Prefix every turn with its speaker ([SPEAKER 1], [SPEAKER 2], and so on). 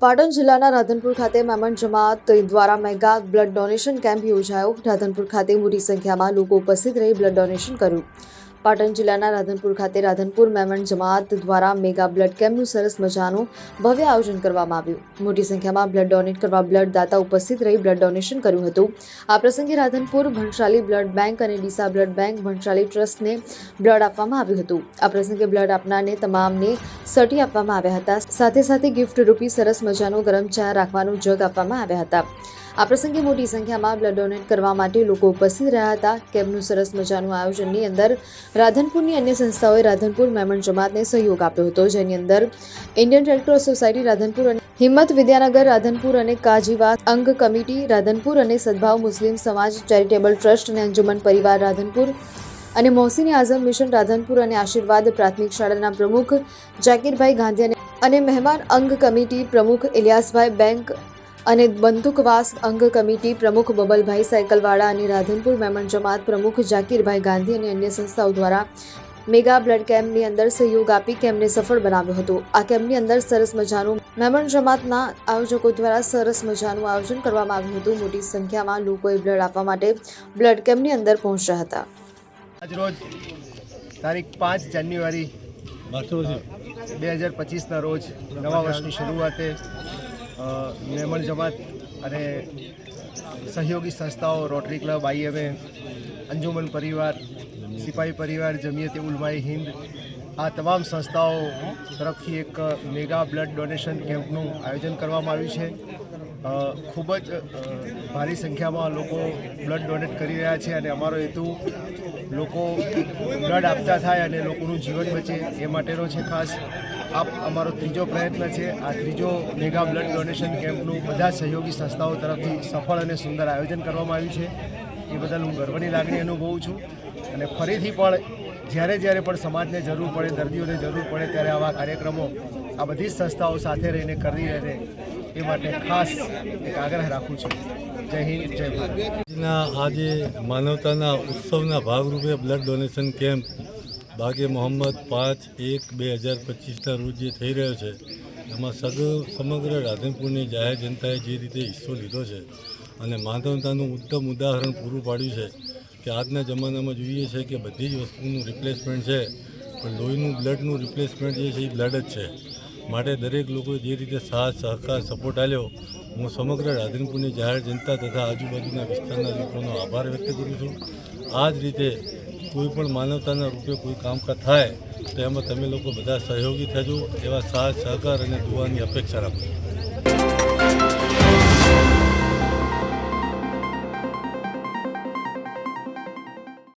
[SPEAKER 1] પાટણ જિલ્લાના રાધનપુર ખાતે મેમણ જમાત દ્વારા મેગા બ્લડ ડોનેશન કેમ્પ યોજાયો. રાધનપુર ખાતે મોટી સંખ્યામાં લોકો ઉપસ્થિત રહી બ્લડ ડોનેશન કર્યું. પાટણ જિલ્લાના રાધનપુર ખાતે રાધનપુર મેમણ જમાત દ્વારા મેગા બ્લડ કેમ્પનું સરસ મજાનું ભવ્ય આયોજન કરવામાં આવ્યું. મોટી સંખ્યામાં બ્લડ ડોનેટ કરવા બ્લડ દાતા ઉપસ્થિત રહી બ્લડ ડોનેશન કર્યું હતું. આ પ્રસંગે રાધનપુર ભણશાલી બ્લડ બેંક અને ડીસા બ્લડ બેંક ભણશાલી ટ્રસ્ટને બ્લડ આપવામાં આવ્યું હતું. આ પ્રસંગે બ્લડ આપનારને તમામને સર્ટી આપવામાં આવ્યા હતા. સાથે સાથે ગિફ્ટ રૂપી સરસ મજાનો ગરમ ચા રાખવાનું જગ આપવામાં આવ્યા હતા. આ પ્રસંગે મોટી સંખ્યામાં બ્લડ ડોનેટ કરવા માટે લોકો ઉપસ્થિત રહ્યા હતા. કેમ્પનું સરસ મજાનું આયોજનની અંદર રાધનપુરની અન્ય સંસ્થાઓએ રાધનપુર મેમણ જમાતને સહયોગ આપ્યો હતો. જેની અંદર ઇન્ડિયન રેડક્રોસ સોસાયટી રાધનપુર અને હિંમત વિદ્યાનગર, રાધનપુર અને કાજીવાસ અંગ કમિટી, રાધનપુર અને સદભાવ મુસ્લિમ સમાજ ચેરિટેબલ ટ્રસ્ટ અને અંજુમન પરિવાર રાધનપુર અને મોહસિન આઝમ મિશન રાધનપુર અને આશીર્વાદ પ્રાથમિક શાળાના પ્રમુખ જાકીરભાઈ ગાંધી અને અને મહેમાન અંગ કમિટી પ્રમુખ ઇલિયાસભાઈ બેંક અને બંદૂકવાસ અંગ કમિટી પ્રમુખ બબલભાઈ સાયકલવાળા અને રાધનપુર મેમણ જમાત પ્રમુખ જાકીરભાઈ ગાંધી અને અન્ય સંસ્થાઓ દ્વારા મેગા બ્લડ કેમ્પની અંદર સહયોગ આપી કેમ્પને સફળ બનાવ્યો હતો. આ કેમ્પની અંદર સરસ મજાનું મેમણ જમાતના આયોજકો દ્વારા સરસ મજાનું આયોજન કરવામાં આવ્યું હતું. મોટી સંખ્યામાં લોકોએ બ્લડ આપવા માટે બ્લડ કેમ્પની અંદર પહોંચ્યા હતા.
[SPEAKER 2] આજરોજ તારીખ પાંચ જાન્યુઆરી બે હજાર પચીસના રોજ નવા વર્ષની શરૂઆતે મેમણ જમાત અને સહયોગી સંસ્થાઓ, રોટરી ક્લબ આઈએમએ અંજુમન પરિવાર, સિપાહી પરિવાર, જમિયતે ઉલમાઈ હિન્દ, આ તમામ સંસ્થાઓ તરફથી એક મેગા બ્લડ ડોનેશન કેમ્પનું આયોજન કરવામાં આવ્યું છે. ખૂબ જ ભારી સંખ્યામાં લોકો બ્લડ ડોનેટ કરી રહ્યા છે અને અમારો હેતુ લોકો બ્લડ આપતા થાય અને લોકોનું જીવન બચે એ માટેનો છે ખાસ. આ અમારો ત્રીજો પ્રયત્ન છે. આ ત્રીજો મેગા બ્લડ ડોનેશન કેમ્પનું બધા સહયોગી સંસ્થાઓ તરફથી સફળ અને સુંદર આયોજન કરવામાં આવ્યું છે. એ બદલ હું ગર્વની લાગણી અનુભવું છું. અને ફરીથી પણ જ્યારે જ્યારે પણ સમાજને જરૂર પડે, દર્દીઓને જરૂર પડે ત્યારે આવા કાર્યક્રમો આ બધી સંસ્થાઓ સાથે રહીને કરી રહે એ માટે ખાસ એક આગ્રહ રાખું છું. જય હિન્દ, જય ભારત.
[SPEAKER 3] આજે માનવતાના ઉત્સવના ભાગરૂપે બ્લડ ડોનેશન કેમ્પ બાગે મોહમ્મદ પાંચ એક બે હજાર પચીસના રોજ જે થઈ રહ્યો છે, એમાં સગ, સમગ્ર રાધનપુરની જાહેર જનતાએ જે રીતે હિસ્સો લીધો છે અને માનવતાનું ઉત્તમ ઉદાહરણ પૂરું પાડ્યું છે કે આજના જમાનામાં જોઈએ છે કે બધી જ વસ્તુનું રિપ્લેસમેન્ટ છે, પણ લોહીનું બ્લડનું રિપ્લેસમેન્ટ જે છે એ બ્લડ જ છે. માટે દરેક લોકોએ જે રીતે સાથ, સહકાર સપોર્ટ આપ્યો, હું સમગ્ર રાધનપુરની જાહેર જનતા તથા આજુબાજુના વિસ્તારના લોકોનો આભાર વ્યક્ત કરું છું. આ જ રીતે કોઈ પણ માનવતાના રૂપે કોઈ કામકાજ થાય, તો એમાં તમે લોકો બધા સહયોગી થજો, એવા સાથ, સહકાર અને દુવાની અપેક્ષા રાખું. છું